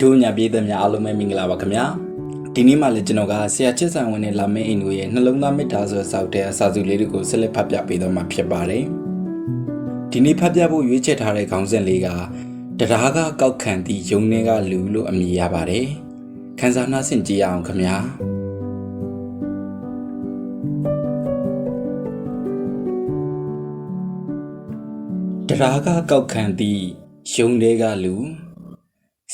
တို့ညာပြည်သက်များအားလုံးပဲမင်္ဂလာပါခင်ဗျာဒီနေ့မှလည်းကျွန်တော်ကဆရာချစ်ဆိုင်ဝင်နဲ့လာမင်းအိမ်တို့ရဲ့နှလုံးသားမေတ္တာဆိုတဲ့စာအုပ်တဲ့အစာစုလေးတွေကိုဆက်လက်ဖတ်ပြပေးတော့မှာဖြစ်ပါတယ်ဒီနေ့ဖတ်ပြဖို့ရွေးချယ်ထားတဲ့ခေါင်းစဉ်လေးကတရားကကောက်ခံသည့်ယုံနေကလူလို့အမည်ရပါတယ်ခန်းစားနာဆင်ကြည့်အောင်ခင်ဗျာတရားကကောက်ခံသည့်ယုံတွေကလူ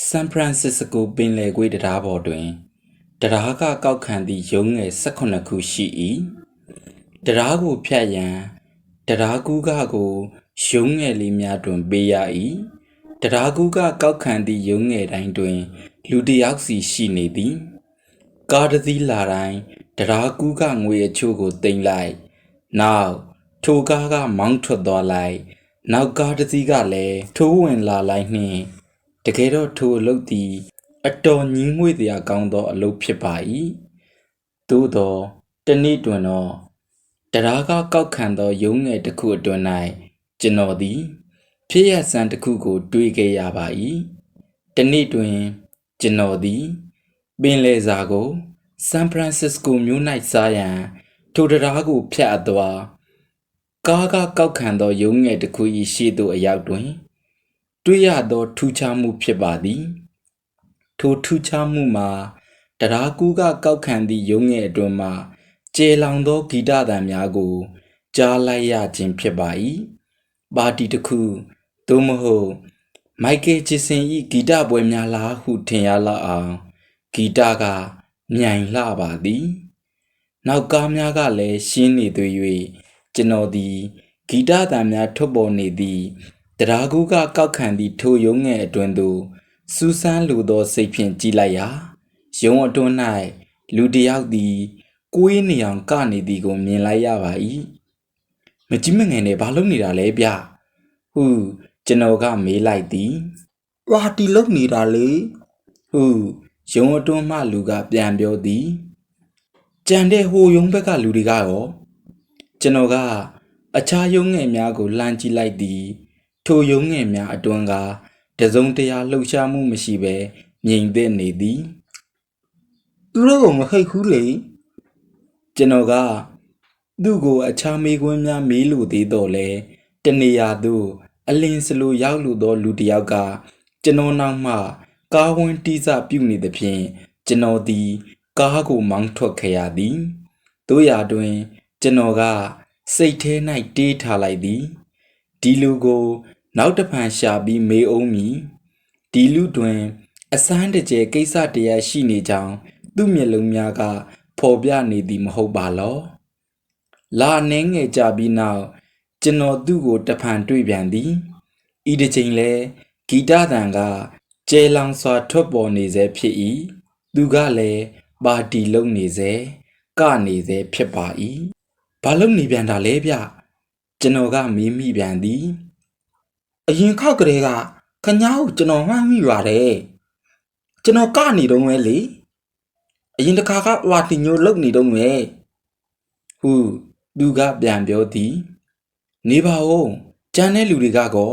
ဆန်ဖရန်စစ္စကိုပင်လယ်ကွေးတရားပေါ်တွင်တရားကကောက်ခံသည့်ရုံးငယ်18ခုရှိ၏တရားကိုဖြတ်ရန်တရားကူးကကိုရုံးငယ်လေးများတွင်ပေးရ၏တရားကူးကကောက်ခံသည့်ရုံးငယ်တိုင်းတွင် လူတစ်ယောက်စီရှိနေသည်ကားတစ်စီးလာတိုင်းတရားကူးကငွေအချို့ကိုတင်လိုက်နောက်ထိုကားကမောင်းထွက်သွားလိုက်နောက်ကားတစ်စီးကလည်းထိုးဝင်လာလိုက်နှင့် တကယ်တော့ထိုအလုပ်သည် အတော်ညင်းငွေ့တရားကောင်းသောအလုပ်ဖြစ်ပါ၏သို့သောတနေ့တွင်တော့တရားကကောက်ခံသောရုံးငယ်တစ်ခုအတွင်း၌ကျွန်တော်သည် ဖြစ်ရဆန်းတစ်ခုကို တွေးခဲ့ရပါ၏တနေ့တွင်ကျွန်တော်သည်ပင်လယ်စာကိုဆန်ဖရန်စစ္စကိုမြို့၌စားရန်ထိုတရားကိုဖြတ်အပ်သွားကားကကောက်ခံသောရုံးငယ်တစ်ခု၏ရှေ့သို့အရောက်တွင် တွေ့ရသောထူးခြားမှုဖြစ်ပါသည်ထိုထူးခြားမှုမှာတရားကူးကကောက်ခံသည့်ရုံးငယ်အတွင်းမှကျေလောင်သောဂီတသံများကို ကြားလိုက်ရခြင်းဖြစ်ပါ၏ပါတီတစ်ခုသို့မဟုတ်မိုက်ကယ်ဂျစ်ဆင်၏ဂီတပွဲများလားဟုထင်ရလောက်အောင်ဂီတကမြိုင်လှပါသည်နောက်ကားများကလည်းရှင်းနေသွေး၍ကျွန်တော်သည်ဂီတသံများထွက်ပေါ်နေသည့် တရားကူးကကောက်ခံသည့်ထိုရုံးငယ်အတွင်းသို့စူးစမ်းလိုသောစိတ်ဖြင့်ကြည်လိုက်ရာရုံးအတွင်း၌လူတစ်ယောက်သည်ကိုးနေအောင်ကနေသည်ကိုမြင်လိုက်ရပါ၏မကြီးမငယ်နဲ့ဘာလုပ်နေတာလဲဗျဟုကျွန်တော်ကမေးလိုက်သည်ဝါတီလုံနေတာလေဟုရုံးအတွင်းမှလူကပြန်ပြောသည်ကြံတဲ့ဟိုရုံးဘက်ကလူတွေကရောကျွန်တော်ကအခြားရုံးငယ်များကိုလှမ်းကြည့်လိုက်သည် ထိုရုံးငယ်များအတွင်းကတစုံတရာလှုပ်ရှားမှုမရှိဘဲငြိမ်သက်နေသည်သူတို့ကမဟိတ်ဘူးလေကျွန်တော်ကသူ့ကိုအခြားမေးခွန်းများမေးလို့သေးတော့လဲတနေရာသို့အလင်းစလိုရောက်လို့သောလူတစ်ယောက်ကကျွန်တော်နောက်မှ ကားဝန်းတီးစပြုတ်နေသဖြင့်ကျွန်တော်သည်ကားကိုမောင်းထွက်ခဲ့ရသည်တို့ရာတွင် ကျွန်တော်ကစိတ်ထဲ၌တေးထားလိုက်သည် ဒီလူကို နောက်တစ်ဖန်ရှာပြီးမေးအောင်မည်ဒီလူတွင် အစမ်းတကျဲကိစ္စတရားရှိနေကြောင်းသူ့မျက်လုံးများကဖော်ပြနေသည်မဟုတ်ပါလောလာနှင်းငယ်ကြပြီးနောက်ကျွန်တော်သူ့ကိုတဖန်တွေ့ပြန်သည်ဤတစ်ချိန်လဲဂီတသံကကျဲလောင်စွာထွက်ပေါ်နေစေဖြစ်၏သူကလည်းပါတီလုံနေစေကနေစေဖြစ်ပါ၏ဘာလုံနေပြန်တာလဲဗျ ကျွန်တော်ကမေးမိပြန်သည်အရင်ခောက်ကလေးကခညာကိုကျွန်တော်မှတ်မိပါတယ်ကျွန်တော်ကနေတော့မဲလေအရင်တစ်ခါကဝါတီညိုလုံနေတော့မဲဟုသူကပြန်ပြောသည်နေပါဦးကြမ်းတဲ့လူတွေကကော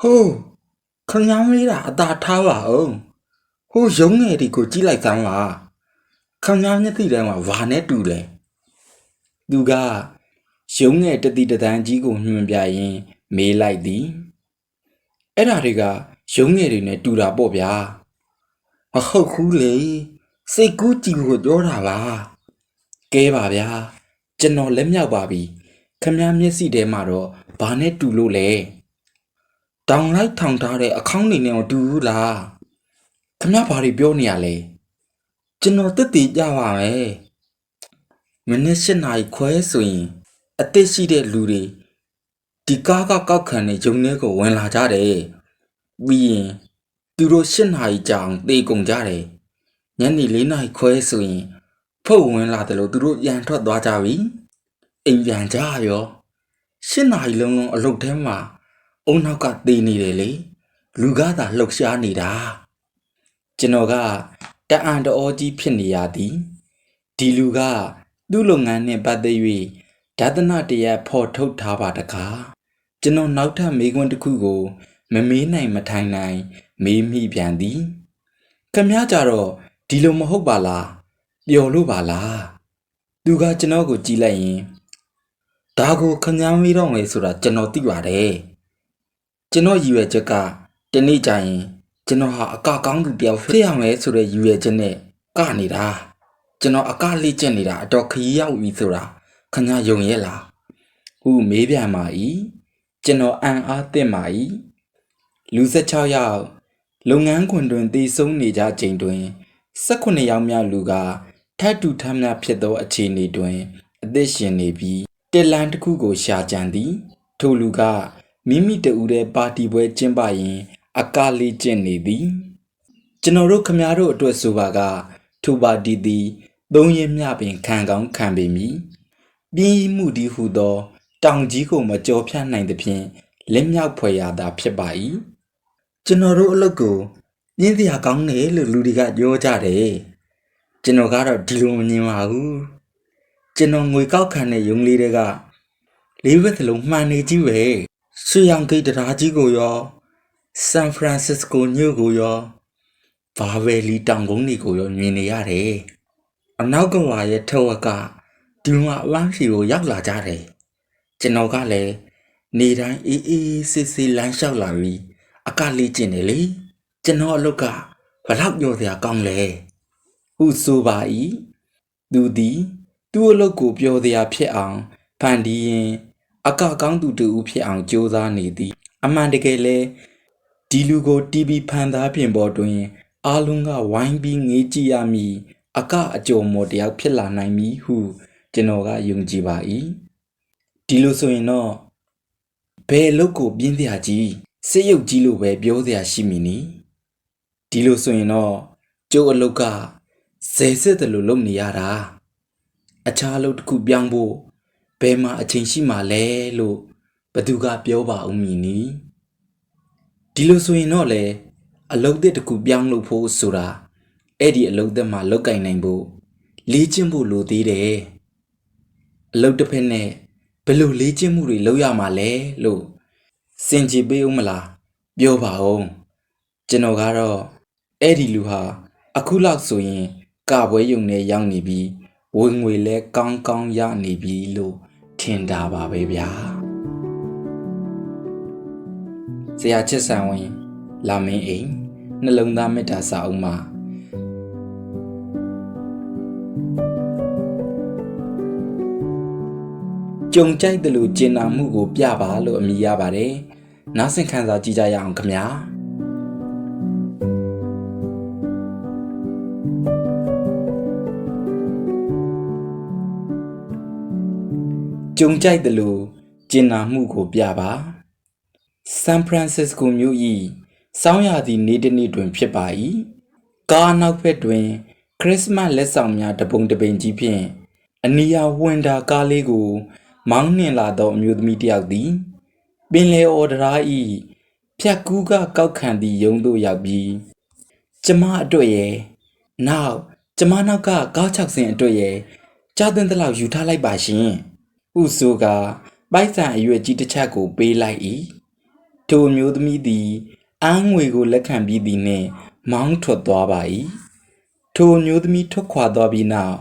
ဟိုးခညာမေးတာအသာထားပါအောင်ဟိုးရုံးငယ်ဒီကိုကြည့်လိုက်သမ်းပါခညာမျက်စိထဲမှာဝါနဲ့တူတယ်သူက ရုံးငယ်တတိတသန်းကြီးကိုညွှန်ပြရင်းမေးလိုက်သည်အဲ့ဓာတွေကရုံးငယ်တွေနဲ့တူတာပေါ့ဗျာမဟုတ်ဘူးလေစိတ်ကူးကြည့်ဖို့ပြောတာပါကဲပါဗျာကျွန်တော်လက်မြောက်ပါပြီခမည်းမျက်စိထဲမှာတော့ဘာနဲ့တူလို့လဲတောင်လိုက်ထောင်ထားတဲ့အခေါင်းနေနဲ့မတူဘူးလားခမည်းဘာတွေပြောနေရလဲကျွန်တော်တက်တည်ကြပါမယ်မနစ်၈နာရီခွဲဆိုရင် အသက်ရှိတဲ့လူတွေဒီကားကကောက်ခံတဲ့ဂျုံထဲကိုဝင်လာကြတယ်ပြီးရင်သူတို့၈နာရီကြာအောင်တေကုန်ကြတယ်ညနေ၄နာရီခွဲဆိုရင်ဖုတ်ဝင်လာတယ်လို့သူတို့ရန်ထွက်သွားကြပြီအိမ်ပြန်ကြရော၈နာရီလုံးလုံးအလုပ်ထဲမှာအုံနောက်ကတေးနေတယ်လေလူကားသာလှုပ်ရှားနေတာကျွန်တော်ကတအံ့တအောကြီးဖြစ်နေရသည်ဒီလူကသူ့လုပ်ငန်းနှင့်ပတ်သက်၍ ဒသနတရားဖော်ထုတ်ထားပါတကားကျွန်တော်နောက်ထပ်မေးခွန်းတစ်ခုကို မမေးနိုင်မထိုင်နိုင် မေးမိပြန်သည်ခမည်းကြတော့ဒီလိုမဟုတ်ပါလားပျော်လို့ပါလားသူကကျွန်တော်ကိုကြည့်လိုက်ရင်ဒါကိုခမည်းမေးတော့မယ်ဆိုတာကျွန်တော်သိပါတယ်ကျွန်တော်ရည်ရွယ်ချက်ကတနေ့ကျရင်ကျွန်တော်ဟာအကကောင်းသူတယောက်ဖြစ်ရမယ်ဆိုတဲ့ရည်ရွယ်ချက်နဲ့ကနေတာကျွန်တော်အကလေ့ကျင့်နေတာအတော်ခရီးရောက်ပြီဆိုတာ ခမည်းယုံရဲ့လားဟုမေးပြန်ပါ၏ကျွန်တော်အံ့အားသင့်ပါ၏လူ16ယောက်လုပ်ငန်းခွင်တွင်တည်ဆုံနေကြချိန်တွင်18ယောက်များလူကထတ်တူထမ်းများဖြစ်သောအခြေအနေတွင် အသက်ရှင်နေပြီးတက်လန်တစ်ခုကိုရှာကြံသည် ထိုလူကမိမိတဦးတဲ့ပါတီပွဲကျင်းပရင် အကလေးကျင့်နေသည် ကျွန်တော်တို့ခမားတို့အတွက်ဆိုပါကထိုပါတီသည်သုံးရင်မြပင်ခံကောင်းခံပေမည် ပြင်းမှုဒီဟုသော တောင်ကြီးကိုမကြော်ဖြတ်နိုင်သဖြင့်လက်မြောက်ဖွယ်ရာသာဖြစ်ပါ၏ကျွန်တော်တို့အလုပ်ကိုပြင်းစရာကောင်းတယ်လို့လူတွေကပြောကြတယ်ကျွန်တော်ကတော့ဒီလိုမမြင်ပါဘူးကျွန်တော်ငွေကောက်ခံတဲ့ယုံလေးတွေကလေးဘက်သလုံးမှန်နေကြီးပဲဆွေရောင်ဂိတ်တရားကြီးကိုရောဆန်ဖရန်စစ္စကိုမြို့ကိုရောဘာဝယ်လီတောင်ကုန်းတွေကိုရောမြင်နေရတယ်အနောက်ကဝါရဲ့ထက်ဝက်က ဒီမှာအဝမ်းစီကိုရောက်လာကြတယ်ကျွန်တော်ကလည်းနေတိုင်းအေးအေးဆေးဆေးလမ်းလျှောက်လာပြီးအကလေးကျင်တယ်လေကျွန်တော်အလုပ်ကဘလောက်ပြောစရာကောင်းလဲဟုဆိုပါ၏သူသည်သူ့အလုပ်ကိုပြောစရာဖြစ်အောင်ဖန်တီးရင်အကကောင်းသူတူဦးဖြစ်အောင်ကြိုးစားနေသည် အမှန်တကယ်လဲဒီလူကို TV ဖန်သားပြင်ပေါ်တွင်အားလုံးကဝိုင်းပြီးငေးကြည့်ရမည်အကအကြုံမော်တယောက်ဖြစ်လာနိုင်မည်ဟု ကျွန်တော်ကယုံကြည်ပါ၏ဒီလိုဆိုရင်တော့ဘယ်အလုပ်ကိုပြင်းစရာကြီးစိတ်ရုပ်ကြီးလို့ပဲပြောစရာရှိမည်နီဒီလိုဆိုရင်တော့ကျိုးအလုပ်ကဇယ်စစ်တယ်လို့လုပ်နေရတာအခြားအလုပ်တစ်ခုပြောင်းဖို့ဘယ်မှာအချိန်ရှိမှလဲလို့ဘသူကပြောပါဦးမည်နီဒီလိုဆိုရင်တော့လေအလုပ်တစ်ခုပြောင်းလို့ဖို့ဆိုတာအဲ့ဒီအလုပ်သက်မှာလောက်ကင်နိုင်ဖို့လေ့ကျင့်ဖို့လိုသေးတယ် အလုပ်တစ်ဖက်နဲ့ဘယ်လိုလေ့ကျင့်မှုတွေလုပ်ရမှာလဲလို့စင်ကြည်ပေးဦးမလားပြောပါဦးကျွန်တော်ကတော့အဲ့ဒီလူဟာအခုလောက်ဆိုရင်ကပွဲယုံနဲ့ရောက်နေပြီးဝင်ငွေလဲကောင်းကောင်းရနေပြီလို့ထင်တာပါပဲဗျာဆရာချစ်ဆန်ဝင် လာမင်းအိမ်နှလုံးသားမေတ္တာစာအုပ်မှာ ကြုံကြိုက်တယ်လို့ကျင်နာမှုကိုပြပါလို့အမည်ရပါတယ်။နားဆင်ခံစားကြည့်ကြရအောင်ခင်ဗျာ။ကြုံကြိုက်တယ်လို့ကျင်နာမှုကိုပြပါဆန်ဖရန်စစ္စကိုမြို့၏စောင်းရသည့်နေ့တစ်နေ့တွင်ဖြစ်ပါ၏ကားနောက်ဘက်တွင် ခရစ်စမတ်လက်ဆောင်များတပုံတပိန်ကြီးဖြင့်အနီယာဝင်တာကားလေးကို မောင်းနှင်လာသောအမျိုးသမီးတစ်ယောက်သည်ပင်လေအော်ဒရာဤဖြတ်ကူးကကောက်ခံသည့်ယုံသို့ရောက်ပြီးကျမအတွက်ရဲ့နောက်ကျမနောက်ကကား6ဆင်အတွက်ရဲ့ကြားသွင်းသလောက်ယူထားလိုက်ပါရှင်ဥဆိုကပိုက်ဆံအရွယ်ကြီးတစ်ချက်ကိုပေးလိုက်၏ထိုအမျိုးသမီးသည်အန်းငွေကိုလက်ခံပြီးသည်နှင့်မောင်းထွက်သွားပါ၏ထိုအမျိုးသမီးထွက်ခွာသွားပြီးနောက်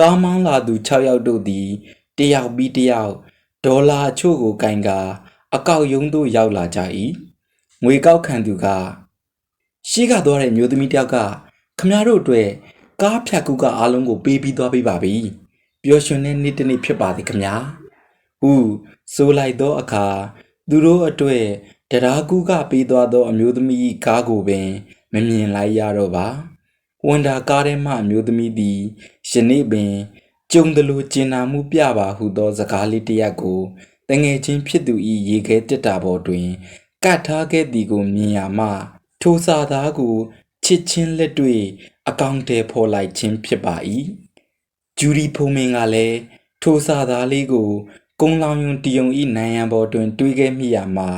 ကားမောင်းလာသူ6ယောက်တို့သည် တယောက်ပြီးတယောက်ဒေါ်လာအချို့ကိုကင်ကအကောက်ယုံသို့ရောက်လာကြ၏ငွေကောက်ခံသူကရှေ့ကသွားတဲ့မျိုးသမီးတယောက်ကခမရတို့အတွက်ကားဖြတ်ကူကအားလုံးကိုပေးပြီးသွားပေးပါပြီပျော်ရွှင်တဲ့နေ့တစ်နေ့ဖြစ်ပါသည်ခမညာဟုဆိုလိုက်သောအခါသူတို့အတွက်တရားကူကပေးသွားသောအမျိုးသမီးကားကိုပင်မမြင်လိုက်ရတော့ပါဝန်တာကားထဲမှအမျိုးသမီးသည်ယနေ့ပင် ကြုံတယ်လို့ကျင်နာမှုပြပါဟုသောစကားလေးတစ်ရပ်ကိုတငယ်ချင်းဖြစ်သူ၏ရေခဲတက်တာပေါ်တွင်ကတ်ထားခဲ့သည်ကိုမြင်ရမှထိုစာသားကိုချစ်ချင်းလက်တွေ့အကောင့်တဲဖော်လိုက်ခြင်းဖြစ်ပါ၏ဂျူရီဖုံမင်းကလည်းထိုစာသားလေးကိုကုံလောင်ယွန်တယုံဤနိုင်ရန်ပေါ်တွင် တွေးခဲ့မိရမှာ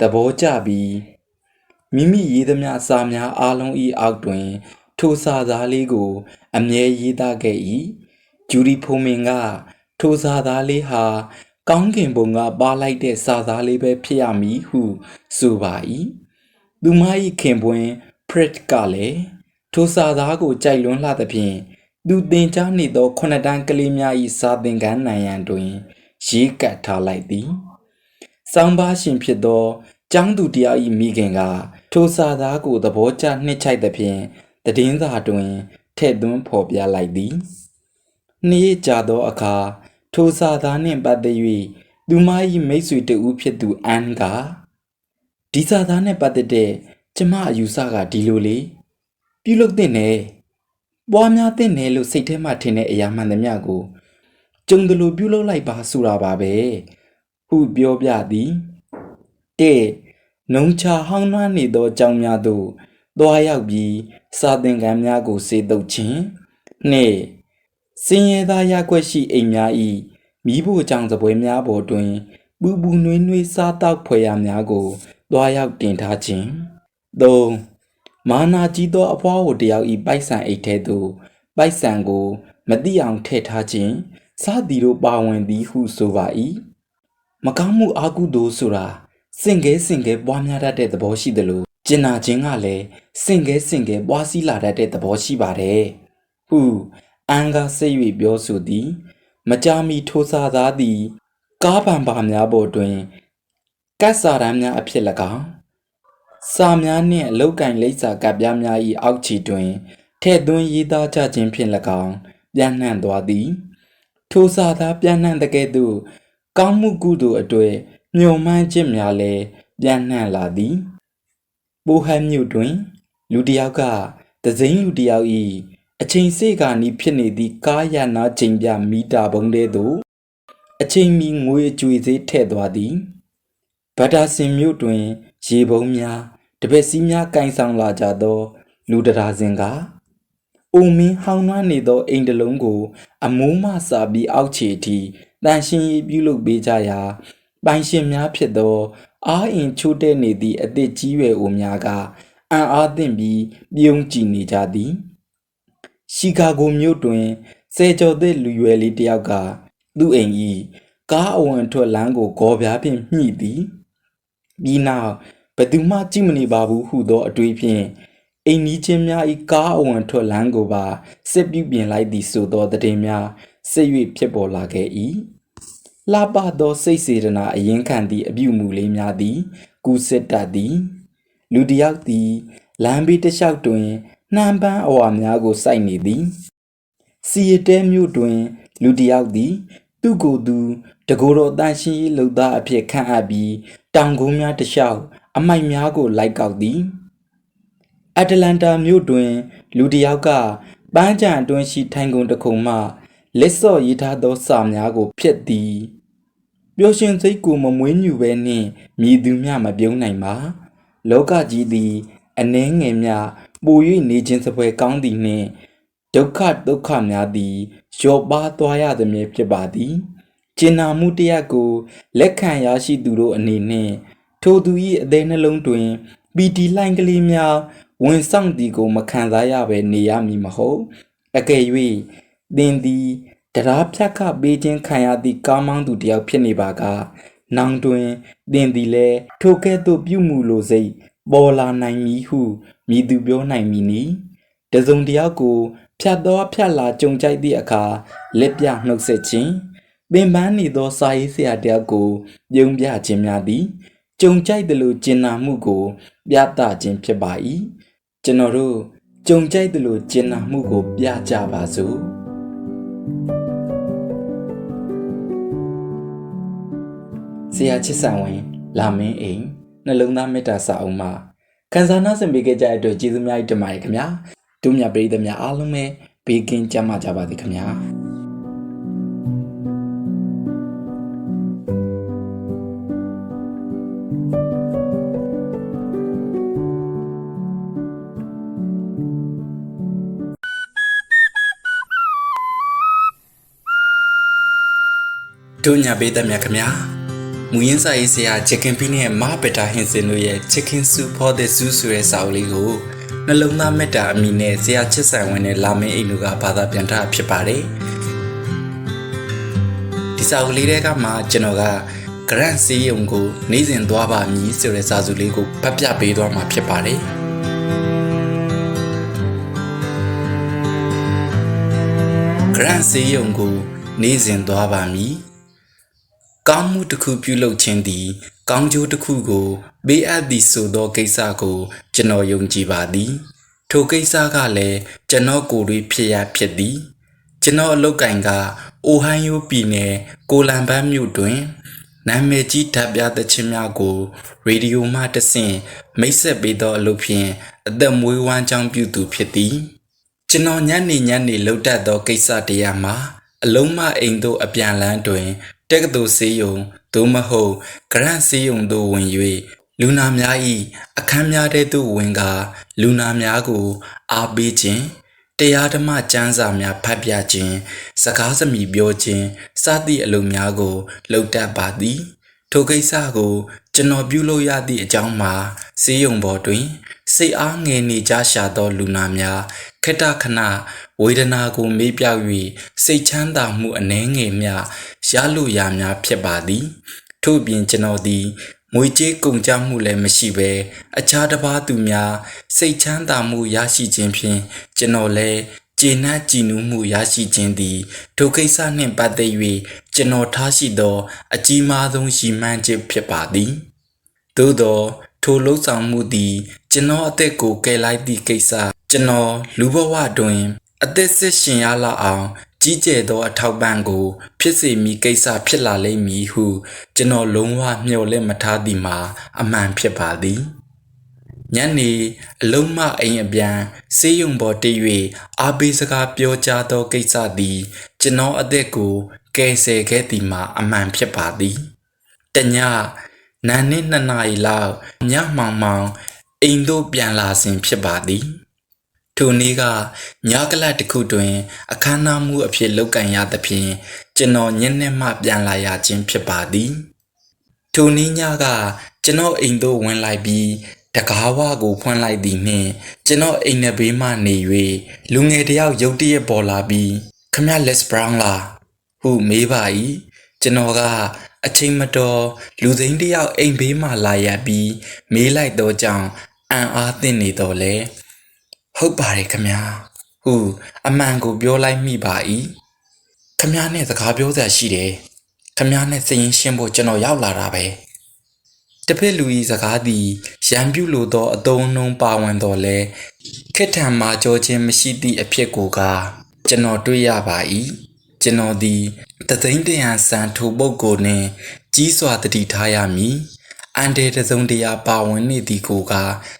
သဘောကျပြီးမိမိရေးသမျှစာများအားလုံးဤအောက်တွင် ထိုစာသားလေးကို အမြဲရေးသားခဲ့၏ ဂျူဒီဖုံမင်ကထိုစာသားလေးဟာကောင်းကင်ဘုံကပါလိုက်တဲ့စာသားလေးပဲဖြစ်ရမည်ဟုဆိုပါ၏သူမ၏ခင်ပွန်းဖရစ်ကလည်းထိုစာသားကိုကြိုက်လွန်းလှသဖြင့်သူတင်ကြားနေသောခုနှစ်တန်းကလေးများ၏စာသင်ခန်းနိုင်ရန်တွင်ရေးကပ်ထားလိုက်သည်စောင်းပါရှင်ဖြစ်သောကျောင်းသူတယောက်၏မိခင်ကထိုစာသားကိုသဘောကျနှစ်ချိုက်သဖြင့်တည်င်းစာတွင်ထည့်သွင်းဖော်ပြလိုက်သည် နေ့ရက်ကြာသောအခါထိုစာသားနှင့်ပတ်သက်၍သူမ၏မိတ်ဆွေတဦးဖြစ်သူအန်ကဒီစာသားနှင့်ပတ်သက်တဲ့ကျမအယူဆကဒီလိုလေပြုလုပ်တဲ့နယ်ပွားများတဲ့နယ်လို့စိတ်ထဲမှာထင်တဲ့အရာမှန်သမျှကိုကြုံတယ်လို့ပြုလုပ်လိုက်ပါဆိုတာပါပဲဟုပြောပြသည်တဲ့နှုံချဟောင်းနှွမ်းနေသောအကြောင်းများသို့သွားရောက်ပြီးစာသင်ခန်းများကိုစေတုပ်ခြင်းနှင့် စင်ရသားရကွက်ရှိအိမ်များ၏မိဖို့ကြောင့်စပွဲများပေါ်တွင်ပူပူနွေးနွေးစားတောက်ဖွယ်ရာများကိုသွားရောက်တင်ထားခြင်း၃မာနာကြီးသောအဖွားကိုတယောက်ဤပိုက်ဆံအိတ်ထဲသို့ပိုက်ဆံကို မတိအောင်ထည့်ထားခြင်းစသည်တို့ပါဝင်သည်ဟုဆိုပါ၏မကောင်းမှုအာကုသို့ဆိုတာစင်ကဲစင်ကဲပွားများတတ်တဲ့သဘောရှိသလိုကျင်နာခြင်းကလည်းစင်ကဲစင်ကဲပွားစည်းလာတတ်တဲ့သဘောရှိပါတယ်ဟု အန်ကစိတ်၍ပြောဆိုသည် မကြာမီထိုးစားသားသည် ကားပံပါများပေါ်တွင်ကတ်စာရမ်းများအဖြစ်၎င်းစာများနှင့်အလုတ်ကင်လိပ်စာကပ်ပြားများ၏အောက်ခြေတွင်ထဲ့သွင်းရေးသားကြခြင်းဖြင့်၎င်းပြန်နှံ့သွားသည် ထိုစာသားပြန်နှံ့တဲ့ကဲ့သို့ကောင်းမှုကုသိုလ်အတွေ့ညုံမှန်းခြင်းများလည်းပြန်နှံ့လာသည်ပိုဟန်မြို့တွင် လူတစ်ယောက်ကတစိမ့်လူတစ်ယောက်၏ အချိန်စေ့ကာနီးဖြစ်နေသည့်ကားရနာချိန်ပြမီတာပုံးတဲသို့အချိန်မီငွေအကြွေစေးထည့်သွားသည်ဗတာစင်မြို့တွင် ရေပုံးများတပည့်စည်းများကင်ဆောင်လာကြသော လူတရာစင်ကအိုမင်းဟောင်းနှွမ်းနေသောအိမ်တလုံးကို အမိုးမစာပြီးအောက်ခြေထိတန်ရှင်းရေးပြုလုပ်ပေးကြရာပိုင်ရှင်များဖြစ်သော အားအင်ချိုးတဲ့နေသည့်အသစ်ကြီးရွယ်အိုများကအံ့အားသင့်ပြီးပြုံးကြည့်နေကြသည် ရှီကာဂိုမြို့တွင်ဆယ်ကျော်သက်လူရွယ်လေးတယောက်ကသူ့အိမ်ကြီးကားအဝင်ထွက်လမ်းကိုဂေါ်ပြားဖြင့်မြှိသည်ပြီးနောက်ဘသူမှကြည့်မနေပါဘူးဟုသောအတွေးဖြင့်အိမ်နီးချင်းများ၏ကားအဝင်ထွက်လမ်းကိုပါစစ်ပြုပြင်လိုက်သည်ဆိုသောတည်များစစ်၍ဖြစ်ပေါ်လာခဲ့၏လှပသောစိတ်စေတနာအရင်ခံသည့်အပြုမူလေးများသည်ကူစစ်တတ်သည် လူတစ်ယောက်သည်လမ်းဘေးတစ်လျှောက်တွင် နှမ်းပန်းအဝါများကိုစိုက်နေသည်စီရတဲမြို့တွင် လူတစ်ယောက်သည် သူ့ကိုယ်သူတကိုယ်တော်တန်ရှင်းရေးလုပ်သားအဖြစ်ခန့်အပ်ပြီးတောင်ကုန်းများတစ်လျှောက်အမိုက်များကိုလိုက်ကောက်သည်အတ္တလန္တာမြို့တွင် လူတစ်ယောက်ကပန်းကြံအတွင်းရှိထိုင်ကုန်တစ်ခုမှလက်စော့ရေးထားသောစာများကိုဖျက်သည်ပျော်ရွှင်စိတ်ကိုမမွေးညူပဲနှင့်မြည်သူမျှမပြုံးနိုင်ပါလောကကြီးသည်အနှဲငယ်များ ပို၍နေခြင်းစပွဲကောင်းသည်နှင့်ဒုက္ခဒုက္ခများသည်ရောပါသွားရသည်မြဲဖြစ်ပါသည်ကျင်နာမှုတရားကိုလက်ခံရရှိသူတို့အနေနှင့်ထိုသူ၏အသေးနှလုံးတွင်ပီတီလှိုင်းကလေးများဝင်ဆောင်သည်ကိုမခံစားရဘဲနေရမည်မဟုတ်အကယ်၍သင်သည်တရားဖြတ်ခပေးခြင်းခံရသည့်ကားမောင်းသူတယောက်ဖြစ်နေပါကနောင်တွင်သင်သည်လည်းထိုကဲ့သို့ပြုမှုလိုစိတ် ပေါ်လာနိုင်မည်ဟုမြည်သူပြောနိုင်မည်နီတစုံတယောက်ကိုဖြတ်သောဖြတ်လာကြုံကြိုက်သည့်အခါလက်ပြနှုတ်ဆက်ခြင်းပင်ပန်းနေသောစာရေးဆရာတယောက်ကိုပြုံးပြခြင်းများသည်ကြုံကြိုက်သလိုကျင်နာမှုကို ပြသခြင်းဖြစ်ပါ၏ကျွန်တော်တို့ကြုံကြိုက်သလိုကျင်နာမှုကို ပြကြပါစို့ဆရာချစ်ဆံဝင် လာမင်းအိမ် နှလုံးသားမေတ္တာစာအုပ်မှာခန်းစားနာဆင်ပေးခဲ့ကြတဲ့အတွက်ကျေးဇူးများတင်ပါတယ်ခင်ဗျာတို့မြတ်ပရိသတ်များအားလုံးပဲဘေးကင်းကြမ်းမာကြပါစေခင်ဗျာတို့ညာပေးတဲ့ မူရင်းစာရေးဆရာချက်ကင်ပီနဲ့မပတာဟင်စင်တို့ရဲ့ Chicken Soup for the Zoo ဆိုတဲ့စာအုပ်လေးကိုနှလုံးသားမေတ္တာအမိနဲ့ဆရာချစ်ဆိုင်ဝင်တဲ့လာမင်းအိမ်တို့ကဘာသာပြန်ထားဖြစ်ပါတယ်။ဒီစာအုပ်လေးထဲကမှကျွန်တော်က Grand စီယုံကိုနေစဉ်သွားပါမည်ဆိုတဲ့စာစုလေးကိုဖတ်ပြပေးသွားမှာဖြစ်ပါတယ်။ရန်စေယုံကိုနေစဉ်သွားပါမည် ကောင်းမှုတစ်ခုပြုလုပ်ခြင်းသည် ကောင်းကျိုးတစ်ခုကို ပေးအပ်သည်ဆိုသောကိစ္စကို ကျွန်တော်ယုံကြည်ပါသည် ထိုကိစ္စကလည်းကျွန်တော်ကိုယ်တွေ့ဖြစ်ရဖြစ်သည် ကျွန်တော်အလုတ်ကင်ကအိုဟိုင်းယိုပြည်နယ်ကိုလံဘန်းမြို့တွင်နာမည်ကြီးဓာတ်ပြသချင်းများကိုရေဒီယိုမှတဆင့်မိတ်ဆက်ပေးသောအလုပ်ဖြင့်အသက်မွေးဝမ်းကြောင်းပြုသူဖြစ်သည် ကျွန်တော်ညနေညနေလှုပ်တတ်သောကိစ္စတရားမှာအလုံးမအိမ်သို့အပြန်လန်းတွင် တက္ကသိုလ်ဆေးရုံသို့မဟုတ်ဂရန့်ဆေးရုံသို့ဝင်၍လူနာများ၏အခန်းများထဲသို့ဝင်ကာလူနာများကို အားပေးခြင်းတရားဓမ္မကျမ်းစာများဖတ်ပြခြင်းစကားစမြည်ပြောခြင်းစသည့်အလုပ်များကိုလုပ်တတ်ပါသည်ထိုကိစ္စကိုကျွန်တော်ပြုလုပ်ရသည့်အကြောင်းမှာစေယုံပေါ်တွင် စိတ်အားငယ်နေကြရှာသောလူနာများခက်တခဏ ဝေဒနာကိုမေးပြောက်၍စိတ်ချမ်းသာမှုအနှဲငယ်မျှရလိုရာများဖြစ်ပါသည် ထို့ပြင်ကျွန်တော်သည်ငွေကြေးကုန်ကျမှုလည်းမရှိဘဲအခြားတစ်ပါးသူများစိတ်ချမ်းသာမှုရရှိခြင်းဖြင့်ကျွန်တော်လည်းကျေနပ်ကြည်နူးမှုရရှိခြင်းသည်ထိုကိစ္စနှင့်ပတ်သက်၍ကျွန်တော်ထားရှိသော အကြီးမားဆုံးရည်မှန်းချက်ဖြစ်ပါသည်သို့သောထိုလှုပ်ဆောင်မှုသည် ကျွန်တော်အသက်ကိုကယ်လိုက်သည့်ကိစ္စကျွန်တော်လူဘဝတွင် အသက်ဆက်ရှင်ရလောက်အောင်ကြီးကျယ်သောအထောက်ပံ့ကို ဖြစ်စေမည်ကိစ္စဖြစ်လာလိမ့်မည်ဟု ကျွန်တော်လုံးဝမျှော်လင့်မထားသည်မှာ အမှန်ဖြစ်ပါသည်ညနေအလုံးမအိမ်အပြန်ဆေးရုံပေါ်တည်၍အားပေးစကားပြောကြားသောကိစ္စသည် ကျွန်တော်အသက်ကိုကယ်ဆယ်ခဲ့သည်မှာအမှန်ဖြစ်ပါသည်တညနာနှစ်နှစ်နာရီလောက်ညမှောင်မှောင်အိမ်သို့ပြန်လာစဉ်ဖြစ်ပါသည် ထိုနေ့ကညကလတ်တစ်ခုတွင် အခမ်းအနားမှုအဖြစ်လုပ်ကင်ရသဖြင့်ကျွန်တော်ညနေမှပြန်လာရခြင်းဖြစ်ပါသည်ထိုနေ့ညကကျွန်တော်အိမ်သို့ဝင်လိုက်ပြီးတကားဝကိုဖွင့်လိုက်သည်နှင့်ကျွန်တော်အိမ်ထဲဘေးမှနေ၍လူငယ်တယောက်ရုတ်တရက်ပေါ်လာပြီးခမလက်စ်ဘရောင်းလားဟုမေးပါ၏ကျွန်တော်ကအချိန်မတော်လူသိန်းတယောက်အိမ်ဘေးမှလာရပြီးမေးလိုက်တော့ကြောင့်အံ့အားသင့်နေတော့လေ ဟုတ်ပါတယ်ခမဟုအမှန်ကိုပြောလိုက်မိပါ၏ခမနဲ့စကားပြောစရာရှိတယ်ခမနဲ့စရင်ရှင်းဖို့ကျွန်တော်ရောက်လာတာပဲတပည့်လူဤစကားသည်ရံပြုလိုသောအတုံးနှုံပါဝင်တော်လဲခက်ထံမှာကြောခြင်းမရှိသည့်အဖြစ်ကိုကကျွန်တော်တွေ့ရပါ၏ကျွန်တော်သည်တသိန်းတရံစံထိုပုတ်ကိုနှင့်ကြီးစွာတတိထားရမည်အန်တေတစုံတရာပါဝင်နေသည်ကိုက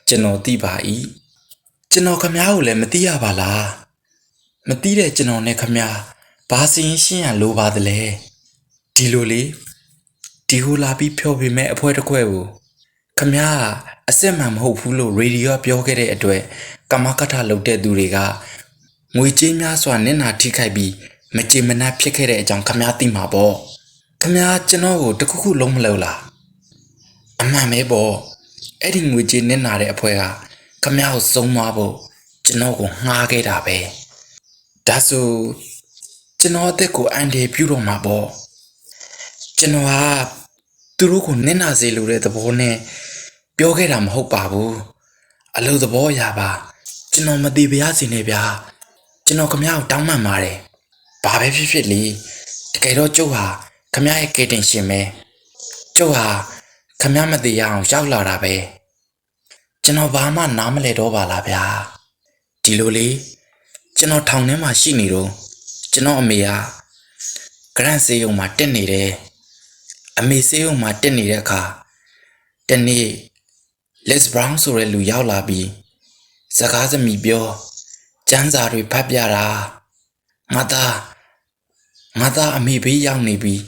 ကျွန်တော်သိပါ၏ ကျွန်တော်ခမားကိုလည်းမသိရပါလားမသိတဲ့ကျွန်တော်နဲ့ခမားဘာစရင်ရှင်းရလိုပါသလဲဒီလိုလေဒီဟိုလာပြီးဖြောပေးမဲ့အဖွဲတစ်ခွဲကိုခမားအစ်စ်မှန်မဟုတ်ဘူးလို့ရေဒီယိုကပြောခဲ့တဲ့အတွက်ကမကထလုပ်တဲ့သူတွေကငွေကြေးများစွာနစ်နာထိခိုက်ပြီးမကြေမနပ်ဖြစ်ခဲ့တဲ့အကြောင်းခမားသိမှာပေါ့ခမားကျွန်တော်ကိုတခုခုလုံးမလုပ်လားအမှန်ပဲပေါ့အဲ့ဒီငွေကြေးနစ်နာတဲ့အဖွဲက ခမရကိုစုံသွားဖို့ကျွန်တော်ကိုငှားခဲ့တာပဲဒါဆိုကျွန်တော်အသက်ကိုအန်ဒီပြုတော့မှာပေါ့ကျွန်တော်ကသူတို့ကိုနင့်နာစေလိုတဲ့သဘောနဲ့ပြောခဲ့တာမဟုတ်ပါဘူးအလို့သဘောရပါကျွန်တော်မတည်ပြရစီနေဗျာကျွန်တော်ခမရကိုတောင်းပန်ပါတယ်ဘာပဲဖြစ်ဖြစ်လေတကယ်တော့ကျုပ်ဟာခမရရဲ့ကေတင်ရှင်ပဲကျုပ်ဟာခမရမတည်ရအောင်ရောက်လာတာပဲ ကျွန်တော်ဘာမှနားမလဲတော့ပါလားဗျာဒီလိုလေကျွန်တော်ထောင်ထဲမှာရှိနေတော့ကျွန်တော်အမေကဂရန့်စေးရုံမှာတက်နေတယ်အမေစေးရုံမှာတက်နေတဲ့အခါတနေ့ Les Brown ဆိုတဲ့လူရောက်လာပြီးစကားစမြည်ပြောကျန်းစာတွေဖတ်ပြတာငါသားငါသားအမေဘေးရောက်နေပြီး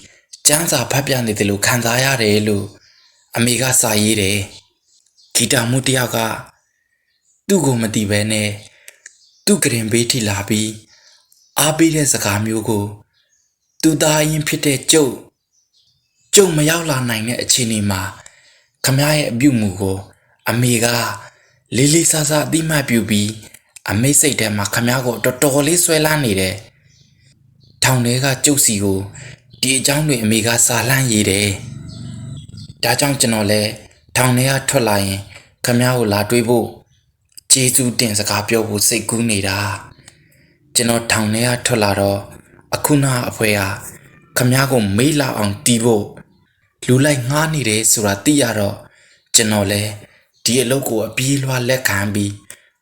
ကျန်းစာဖတ်ပြနေတယ်လို့ခံစားရတယ်လို့အမေကစာရေးတယ် ဂီတာမှုတယောက်ကသူ့ကိုမသိဘဲနဲ့သူ့ကရင်ဘေးထိလာပြီးအားပေးတဲ့စကားမျိုးကိုသူသားရင်ဖြစ်တဲ့ကျုပ်ကျုပ်မရောက်လာနိုင်တဲ့အခြေအနေမှာခမရဲ့အပြုတ်မှုကို အမေကလေးလေးစားစားအတိမတ်ပြုပြီးအမေစိတ်ထဲမှာခမကိုတော်တော်လေးဆွဲလာနေတယ်။ထောင်ထဲကကျုပ်စီကိုဒီအကြောင်းတွေအမေကစာလှမ်းရေးတယ်။ဒါကြောင့်ကျွန်တော်လည်း ထောင်ထဲကထွက်လာရင်ခမကိုလာတွေးဖို့ကျေးဇူးတင်စကားပြောဖို့စိတ်ကူးနေတာကျွန်တော်ထောင်ထဲကထွက်လာတော့အခုနာအဖွဲဟာခမည်းကိုမေးလာအောင်တီးဖို့လူလိုက်ငှားနေတယ်ဆိုတာသိရတော့ကျွန်တော်လဲဒီအလုပ်ကိုအပြေးလွှားလက်ခံပြီး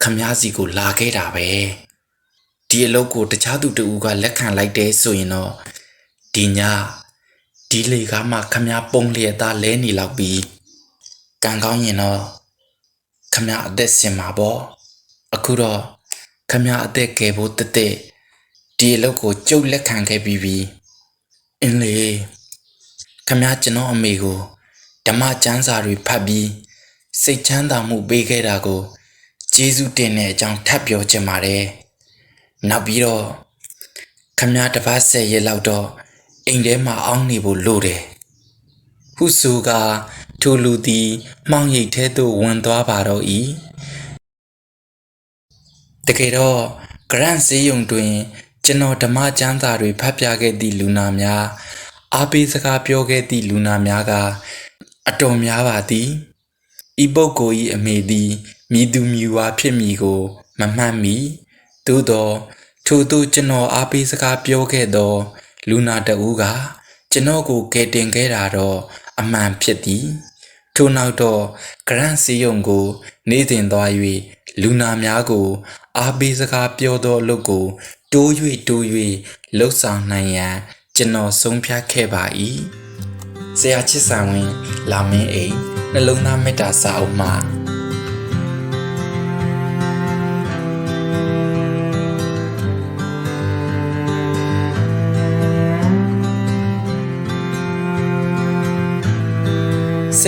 ခမည်းစီကိုလာခဲ့တာပဲဒီအလုပ်ကိုတခြားသူတူကလက်ခံလိုက်တယ်ဆိုရင်တော့ဒီညဒီလေကားမှခမည်းပုံလျက်သားလဲနေလောက်ပြီး ကံကောင်းရင်တော့ခမည်းအသက်ရှင်မှာပေါ့အခုတော့ခမည်းအသက်ကယ်ဖို့တက်တက်ဒီအလုပ်ကိုကြုတ်လက်ခံခဲ့ပြီးပြီအင်းလေခမည်းကျွန်တော်အမေကိုဓမ္မကျမ်းစာတွေဖတ်ပြီးစိတ်ချမ်းသာမှုပေးခဲ့တာကိုကျေးဇူးတင်တဲ့အကြောင်းထပ်ပြောချင်ပါတယ်နောက်ပြီးတော့ခမည်းတစ်ပတ်ဆက်ရက်လောက်တော့အိမ်ထဲမှာအောင်းနေဖို့လိုတယ်ဟုဆိုက ထိုလူသည် မှောင်ရိပ်ထဲသို့ဝင်သွားပါတော့၏တကယ်တော့ဂရန့်စေးယုံတွင် ကျွန်တော်ဓမ္မကျမ်းစာတွေဖတ်ပြခဲ့သည့်လူနာများအားပေးစကားပြောခဲ့သည့်လူနာများကအတော်များပါသည်ဤပုဂ္ဂိုလ်၏အမေသည်မိသူမြူဝါဖြစ်မည်ကို မမှတ်မိသို့သောထို့သို့ကျွန်တော်အားပေးစကားပြောခဲ့သော လူနာတဦးကကျွန်တော်ကိုကယ်တင်ခဲ့တာတော့အမှန်ဖြစ်သည် ထို့နောက်တော့ဂရန့်စီယုံကို နေတင်သွား၍လူနာများကို အားပေးစကားပြောသောအလုပ်ကို တိုး၍တိုး၍လှုပ်ဆောင်နိုင်ရန်ကျွန်တော်ဆုံးဖြတ်ခဲ့ပါ၏ဆရာချစ်ဆံဝင် လာမင်းအိမ်နှလုံးသားမေတ္တာစာအုပ်မှ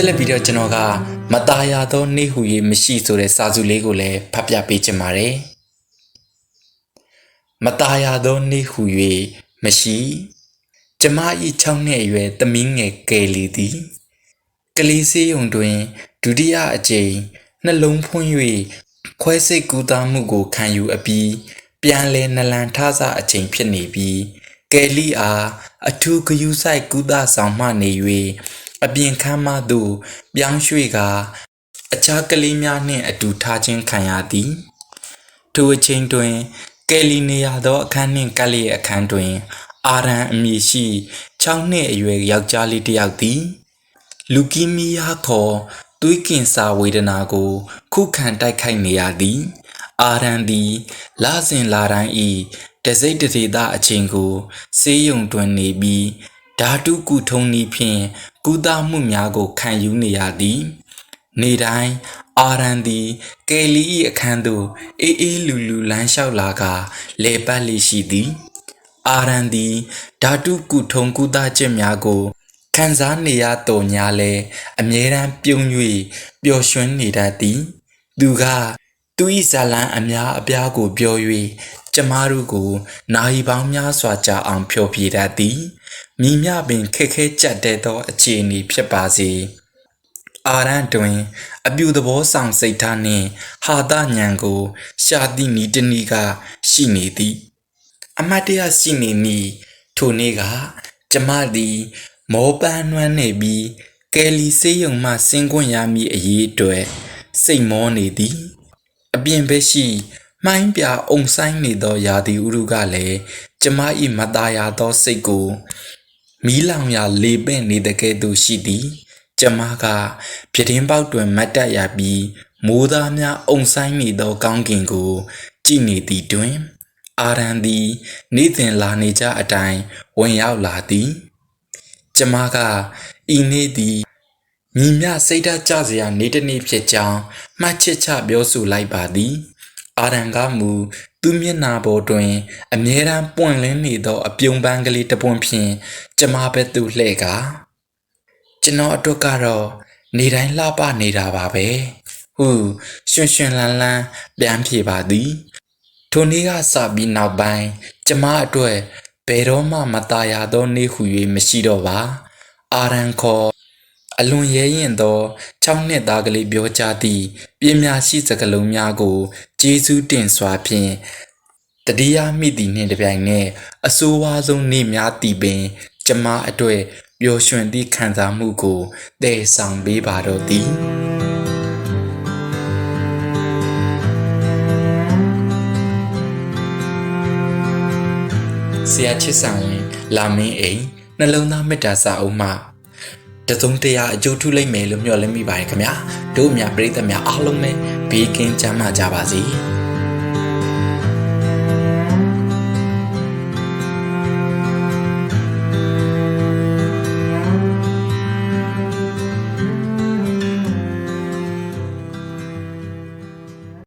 ဆက်လက်ပြီးတော့ကျွန်တော်ကမตายရသောနေ့ဟူ၍မရှိဆိုတဲ့စာစုလေးကိုလည်းဖတ်ပြပေးချင်ပါတယ်မตายရသောနေ့ဟူ၍မရှိကျမ၏6နှစ်အရွယ်သမီးငယ်ကယ်လီသည်ကလေးစေးရုံတွင်ဒုတိယအကြိမ်နှလုံးဖွင့်၍ခွဲစိတ်ကူးသားမှုကိုခံယူအပြီးပြန်လည်နလန်ထဆအချိန်ဖြစ်နေပြီးကယ်လီအားအထူးဂယူးဆိုင်ကူးသားဆောင်မှနေ၍ အပြင်ခန်းမသို့ပြောင်းရွှေ့ကာအခြားကလေးများနှင့်အတူထားခြင်းခံရသည်ထိုအချိန်တွင်ကယ်လီနေရသောအခန်းနှင့်ကပ်လျက်အခန်းတွင် အာရန်အမည်ရှိ6နှစ်အရွယ်ယောက်ျားလေးတစ်ယောက်သည် လူကီမီယာခေါ်သွေးကင်ဆာဝေဒနာကို ခုခံတိုက်ခိုက်နေရသည် အာရန်သည်လာစဉ်လာတိုင်းဤတစိတ်တရေသားအချိန်ကိုဆေးရုံတွင်နေပြီး ဓာတုကုထုံးနည်းဖြင့်ကုသမှုများကိုခံယူနေရသည် နေတိုင်းအာရန်သည်ကယ်လီ၏အခန်းသို့အေးအေးလူလူလမ်းလျှောက်လာကလေပတ်လေးရှိသည် အာရန်သည်ဓာတုကုထုံကုသချက်များကိုခံစားနေရတော်ညာလဲအမြဲတမ်းပြုံး၍ပျော်ရွှင်နေတတ်သည် သူကသူ၏ဇာလံအများအပြားကိုပြော၍ကျမတို့ကိုနိုင်ပေါင်းများစွာကြာအောင်ဖျော်ဖြေတတ်သည် မိမြပင်ခက်ခဲကြက်တဲ့သောအခြေအနေဖြစ်ပါစေအာရန်တွင် အပြူသဘောဆောင်စိတ်ထားနှင့်ဟာသညံကို ရှာသည့်နီးတနီးကရှိနေသည်အမတ်တရရှိနေမည်ထိုနေ့ကကျမသည် မောပန်းနွမ်းနေပြီးကယ်လီစေးရုံမှဆင်းခွင့်ရမည်အရေးအတွက်စိတ်မောနေသည် အပြင်ဘက်ရှိ မှိုင်းပြအုံဆိုင်နေသောယာတီဥရုကလည်း ကျမ၏မသားရသောစိတ်ကိုမီးလောင်ရာလေပင့်နေတဲ့ကဲ့သို့ရှိသည်ကျမကပြတင်းပေါက်တွင်မတ်တက်ရပြီးမိုးသားများအုံဆိုင်နေသောကောင်းကင်ကို ကြည်နေသည်တွင် အာရန်သည်နေစဉ်လာနေကြအတိုင်းဝင်ရောက်လာသည် ကျမကဤနေ့သည်ညီမြစိတ်ဓာတ်ကြစရာနေ့တစ်နေ့ဖြစ်ကြောင်းမှတ်ချက်ချပြောဆိုလိုက်ပါသည် အာရန်ကမူသူမျက်နာပေါ်တွင် အမြဲတမ်းပွင့်လင်းနေသော အပြုံပန်းကလေးတစ်ပွင့်ဖြင့်ကျမဘက်သို့လှည့်ကာကျွန်တော်အတွက်ကတော့နေတိုင်းလှပနေတာပါပဲဟုရွှင်ရွှင်လန်းလန်းပြန်ဖြေပါသည်ထိုနေ့ကစပြီးနောက်ပိုင်းကျမအတွက်ဘယ်တော့မှမตายရသောနေ့ဟု၍မရှိတော့ပါအာရန်ခေါ် အလွန်ရဲရင်သော6နှစ်သားကလေးပြောကြားသည့်ပြင်းများရှိစကလုံးများကိုကျေးဇူးတင်စွာဖြင့်တတိယမိသည်နှင့်တပြိုင်နက်အဆိုးဝါးဆုံးနေ့များတည်ပင် ကျမအတွက်ပျော်ရွှင်သည့်ခံစားမှုကိုတည်ဆောင်ပေးပါတော့သည်ဆဆရာချစ်ဆောင်ဝင်လာမင်းအိမ်နှလုံးသားမေတ္တာစာအုပ်မှ တစုံတရာအကျိုးထူးလိမ့်မယ်လို့မျှော်လင့်မိပါတယ်ခင်ဗျာတို့အများပရိသတ်များအားလုံးပဲဘေးကင်းကြမှာကြပါစေ